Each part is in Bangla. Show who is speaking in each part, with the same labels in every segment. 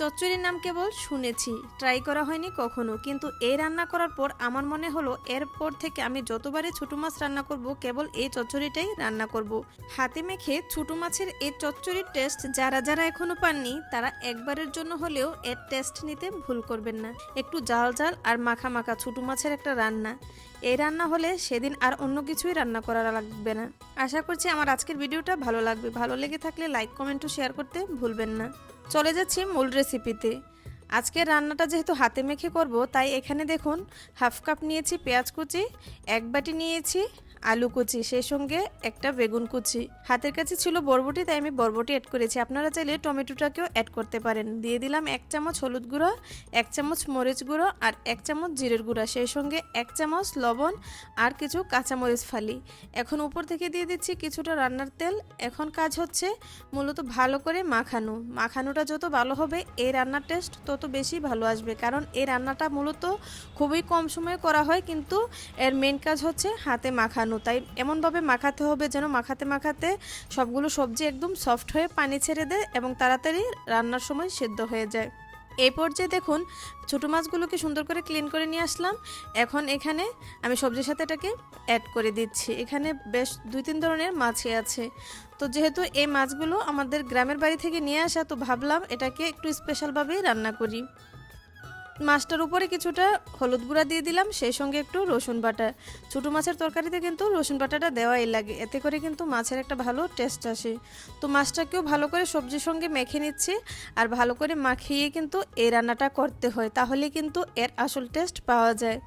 Speaker 1: চচ্চড়ির নাম কেবল শুনেছি ট্রাই করা হয়নি কখনো। কিন্তু এই রান্না করার পর আমার মনে হলো, এরপর থেকে আমি যতবারই ছোটো মাছ রান্না করব, কেবল এই চচ্চড়িটাই রান্না করব। হাতে মেখে ছোটো মাছের এই চচ্চড়ির টেস্ট যারা যারা এখনও পাননি, তারা একবারের জন্য হলেও এর টেস্ট নিতে ভুল করবেন না। একটু জাল জাল আর মাখা মাখা ছোটো মাছের একটা রান্না। এই রান্না হলে সেদিন আর অন্য কিছুই রান্না করা লাগবে না। আশা করছি আমার আজকের ভিডিওটা ভালো লাগবে। ভালো লেগে থাকলে লাইক, কমেন্ট ও শেয়ার করতে ভুলবেন না। চলে যাচ্ছি মূল রেসিপিতে। আজকের রান্নাটা যেহেতু হাতে মেখে করব, তাই এখানে দেখুন, হাফ কাপ নিয়েছি পেঁয়াজ কুচি, এক বাটি নিয়েছি আলু কুচি, সেই সঙ্গে একটা বেগুন কুচি। হাতের কাছে ছিল বরবটি, তাই আমি বরবটি অ্যাড করেছি। আপনারা চাইলে টমেটোটাকেও অ্যাড করতে পারেন। দিয়ে দিলাম এক চামচ হলুদ গুঁড়ো, এক চামচ মরিচ গুঁড়ো আর এক চামচ জিরের গুঁড়া, সেই সঙ্গে এক চামচ লবণ আর কিছু কাঁচামরিচ ফালি। এখন উপর থেকে দিয়ে দিচ্ছি কিছুটা রান্নার তেল। এখন কাজ হচ্ছে মূলত ভালো করে মাখানো। মাখানোটা যত ভালো হবে, এই রান্নার টেস্ট তত বেশি ভালো আসবে। কারণ এই রান্নাটা মূলত খুবই কম সময়ে করা হয়, কিন্তু এর মেন কাজ হচ্ছে হাতে মাখানো। তাই এমনভাবে মাখাতে হবে যেন মাখাতে মাখাতে সবগুলো সবজি একদম সফট হয়ে পানি ছেড়ে দেয় এবং তাড়াতাড়ি রান্নার সময় সেদ্ধ হয়ে যায়। এই পর্যায়ে দেখুন, ছোটো মাছগুলোকে সুন্দর করে ক্লিন করে নিয়ে আসলাম। এখন এখানে আমি সবজির সাথে এটাকে অ্যাড করে দিচ্ছি। এখানে বেশ দুই তিন ধরনের মাছই আছে। তো যেহেতু এই মাছগুলো আমাদের গ্রামের বাড়ি থেকে নিয়ে আসা, তো ভাবলাম এটাকে একটু স্পেশালভাবেই রান্না করি। মাছটার উপরে কিছুটা হলুদ গুঁড়া দিয়ে দিলাম, সেই সঙ্গে একটু রসুন বাটা। ছোটো মাছের তরকারিতে কিন্তু রসুন বাটাটা দেওয়াই লাগে, এতে করে কিন্তু মাছের একটা ভালো টেস্ট আসে। তো মাছটাকেও ভালো করে সবজির সঙ্গে মেখে নিচ্ছি, আর ভালো করে মাখিয়ে কিন্তু এই রান্নাটা করতে হয়, তাহলে কিন্তু এর আসল টেস্ট পাওয়া যায়।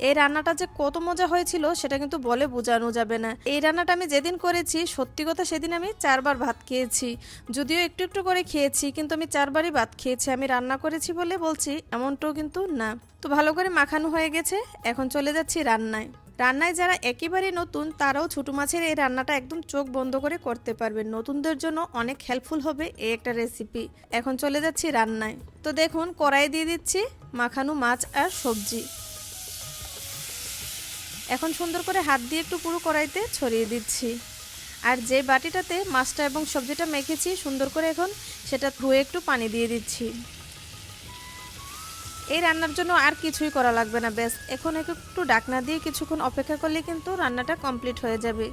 Speaker 1: এই রান্নাটা যে কত মজা হয়েছিল, সেটা কিন্তু বলে বোঝানো যাবে না। এই রান্নাটা আমি যেদিন করেছি, সত্যি কথা সেদিন আমি চারবার ভাত খেয়েছি। যদিও একটু একটু করে খেয়েছি, কিন্তু আমি চারবারই ভাত খেয়েছি। আমি রান্না করেছি বলে বলছি, এমনটাও কিন্তু না। তো ভালো করে মাখানো হয়ে গেছে, এখন চলে যাচ্ছি রান্নায়। রান্নায় যারা একেবারে নতুন, তারাও ছোটো মাছের এই রান্নাটা একদম চোখ বন্ধ করে করতে পারবেন। নতুনদের জন্য অনেক হেল্পফুল হবে এই একটা রেসিপি এখন চলে যাচ্ছি রান্নায়। তো দেখুন কড়াই দিয়ে দিচ্ছি মাখানো মাছ আর সবজি। এখন সুন্দর করে হাত দিয়ে একটু পুরো কড়াইতে ছড়িয়ে দিচ্ছি। আর যে বাটিটাতে মাছটা এবং সবজিটা মেখেছি সুন্দর করে এখন সেটা ধুয়ে একটু পানি দিয়ে দিচ্ছি। এই রান্নার জন্য আর কিছুই করা লাগবে না, ব্যাস। এখন একটু ডাকনা দিয়ে কিছুক্ষণ অপেক্ষা করলে কিন্তু রান্নাটা কমপ্লিট হয়ে যাবে।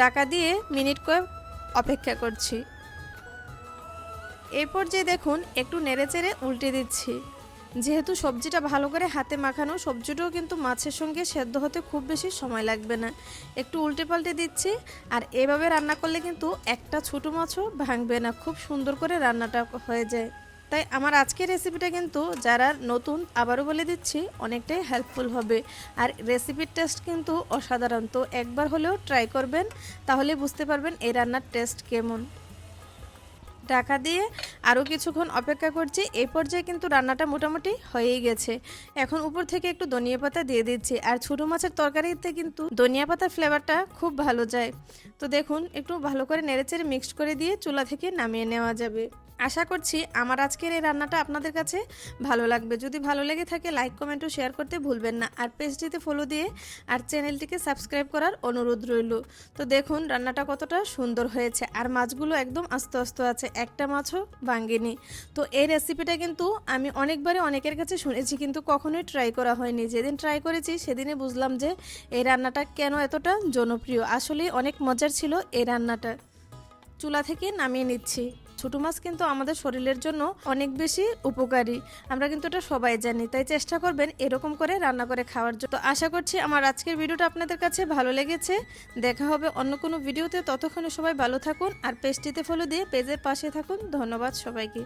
Speaker 1: ডাকা দিয়ে মিনিট কয়েক অপেক্ষা করছি। এরপর যে দেখুন, একটু নেড়ে চেড়ে উল্টে দিচ্ছি। যেহেতু সবজিটা ভালো করে হাতে মাখানো, সবজিটাও কিন্তু মাছের সঙ্গে সেদ্ধ হতে খুব বেশি সময় লাগবে না। একটু উল্টে পাল্টে দিচ্ছি, আর এভাবে রান্না করলে কিন্তু একটা ছোটো মাছও ভাঙবে না, খুব সুন্দর করে রান্নাটা হয়ে যায়। তাই আমার আজকের রেসিপিটা কিন্তু যারা নতুন আবারও বলে দিচ্ছি, অনেকটাই হেল্পফুল হবে। আর রেসিপির টেস্ট কিন্তু অসাধারণ। তো একবার হলেও ট্রাই করবেন, তাহলে বুঝতে পারবেন এই রান্নার টেস্ট কেমন। ঢাকা দিয়ে আরও কিছুক্ষণ অপেক্ষা করছি। এই পর্যায়ে কিন্তু রান্নাটা মোটামুটি হয়েই গেছে। এখন উপর থেকে একটু ধনিয়া পাতা দিয়ে দিচ্ছি। আর ছোটো মাছের তরকারিতে কিন্তু ধনিয়া পাতার ফ্লেভারটা খুব ভালো যায়। তো দেখুন, একটু ভালো করে নেড়েচেড়ে মিক্সড করে দিয়ে চুলা থেকে নামিয়ে নেওয়া যাবে। আশা করছি আমার আজকের এই রান্নাটা আপনাদের কাছে ভালো লাগবে। যদি ভালো লেগে থাকে লাইক কমেন্ট ও শেয়ার করতে ভুলবেন না। আর পেজটিতে ফলো দিয়ে আর চ্যানেলটিকে সাবস্ক্রাইব করার অনুরোধ রইল। তো দেখুন, রান্নাটা কতটা সুন্দর হয়েছে। আর মাছগুলো একদম আস্তে আস্তে আছে। একটা মাছও ভাঙ্গেনি তো এই রেসিপিটা কিন্তু আমি অনেকবারই অনেকের কাছে শুনেছি, কিন্তু কখনোই ট্রাই করা হয়নি। যেদিন ট্রাই করেছি সেদিনে বুঝলাম যে এই রান্নাটা কেন এতটা জনপ্রিয়। আসলে অনেক মজার ছিল এই রান্নাটা। চুলা থেকে নামিয়ে নিচ্ছি। ছোটো মাছ কিন্তু আমাদের শরীরের জন্য অনেক বেশি উপকারী। আমরা কিন্তু এটা সবাই জানি, তাই চেষ্টা করবেন এরকম করে রান্না করে খাওয়ার জন্য। তো আশা করছি আমার আজকের ভিডিওটা আপনাদের কাছে ভালো লেগেছে। দেখা হবে অন্য কোনো ভিডিওতে। ততক্ষণে সবাই ভালো থাকুন আর পেজটিতে ফলো দিয়ে পেজের পাশে থাকুন। ধন্যবাদ সবাইকে।